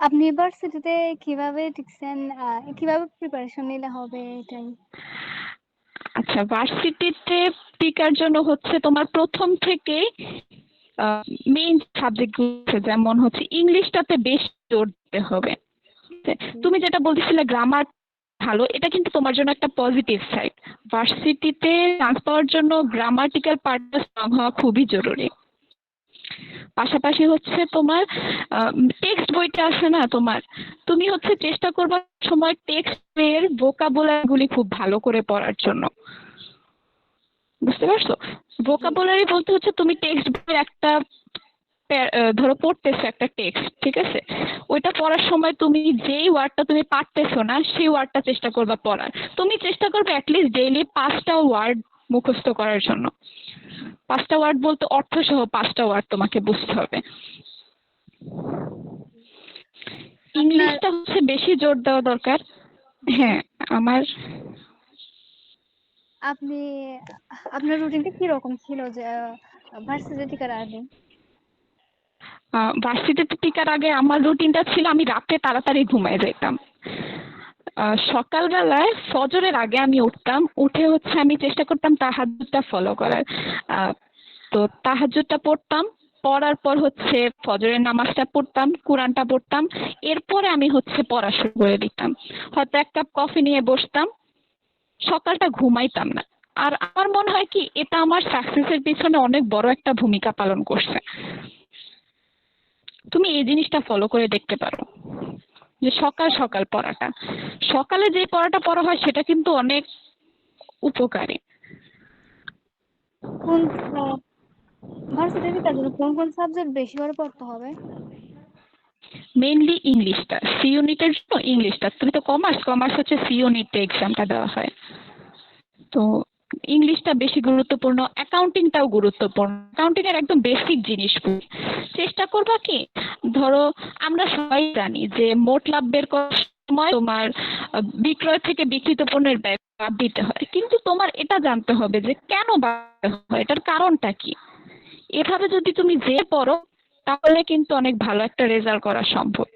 আপনি ভার্সিটিতে কীভাবে টিকছেন? কীভাবে প্রিপারেশন নিলে হবে এটাই? আচ্ছা ভার্সিটিতে টিকার জন্য হচ্ছে তোমার প্রথম থেকে মেইন সাবজেক্ট যেমন হচ্ছে ইংলিশটাতে বেশ জোর দিতে হবে। তুমি যেটা বলতেছিলে গ্রামার ভালো এটা কিন্তু তোমার জন্য একটা পজিটিভ সাইড ভার্সিটিতে চান্স পাওয়ার জন্য গ্রামাটিক্যাল পার্টটা স্ট্রং হওয়া খুবই জরুরি। পাশাপাশি হচ্ছে তোমার টেক্সট বইটা আছে না তোমার? তুমি হচ্ছে চেষ্টা করবার সময় টেক্সট বইয়ের ভোকাবুলারিগুলি খুব ভালো করে পড়ার জন্য। বুঝতে পারছ? ভোকাবুলারি বলতে হচ্ছে তুমি টেক্সট বইয়ের একটা ধরো পড়তেছো একটা টেক্সট ঠিক আছে? ওইটা পড়ার সময় তুমি যেই ওয়ার্ডটা তুমি পারতেছো না, সেই ওয়ার্ডটা চেষ্টা করবা পড়ার। তুমি চেষ্টা করবে অ্যাটলিস্ট ডেইলি পাঁচটা ওয়ার্ড মুখস্থ করার জন্য। পাঁচটা ওয়ার্ড বলতে অর্থ সহ পাঁচটা ওয়ার্ড তোমাকে বুঝতে হবে। ইংলিশটা হচ্ছে বেশি জোর দেওয়া দরকার। হ্যাঁ আমার আপনি আপনার রুটিনটা কীরকম ছিল যে ভার্সিটি টিকার আগে? ভার্সিটিতে টিকার আগে আমার রুটিনটা ছিল আমি রাতে তাড়াতাড়ি ঘুমায় যেতাম। সকালবেলায় ফজরের আগে আমি উঠতাম। উঠে হচ্ছে আমি চেষ্টা করতাম তাহাজ্জুদটা ফলো করার। তো তাহাজ্জুদটা পড়তাম। পড়ার পর হচ্ছে ফজরের নামাজটা পড়তাম, কোরআনটা পড়তাম। এরপরে আমি হচ্ছে পড়া শুরু করে দিতাম। হয়তো এক কাপ কফি নিয়ে বসতাম। সকালটা ঘুমাইতাম না। আর আমার মনে হয় কি, এটা আমার সাকসেসের পিছনে অনেক বড় একটা ভূমিকা পালন করছে। তুমি এই জিনিসটা ফলো করে দেখতে পারো। যে সকাল সকাল পড়াটা। সকালে যে পড়াটা পড়া হয় সেটা কিন্তু অনেক উপকারী। কোন ভার্সিটি টিকার জন্য কোন কোন সাবজেক্ট বেশি করে পড়তে হবে? মেইনলি ইংলিশটা সি ইউনিটের জন্য ইংলিশটা তুমি তো কমার্স কমার্স হচ্ছে সি ইউনিটে এক্সামটা দেওয়া হয়। তো ইংলিশটা বেশি গুরুত্বপূর্ণ, অ্যাকাউন্টিংটাও গুরুত্বপূর্ণ। অ্যাকাউন্টিং এর একদম বেসিক জিনিস চেষ্টা করবা কি, ধরো আমরা সবাই জানি যে মোট লাভ বের করার সময় তোমার, বিক্রয় থেকে বিক্রিত পণ্যের ব্যয় দিতে হয়। কিন্তু তোমার এটা জানতে হবে যে কেন বাদ হয়, এটার কারণটা কি? এভাবে যদি তুমি যে পড়ো, তাহলে কিন্তু অনেক ভালো একটা রেজাল্ট করা সম্ভব।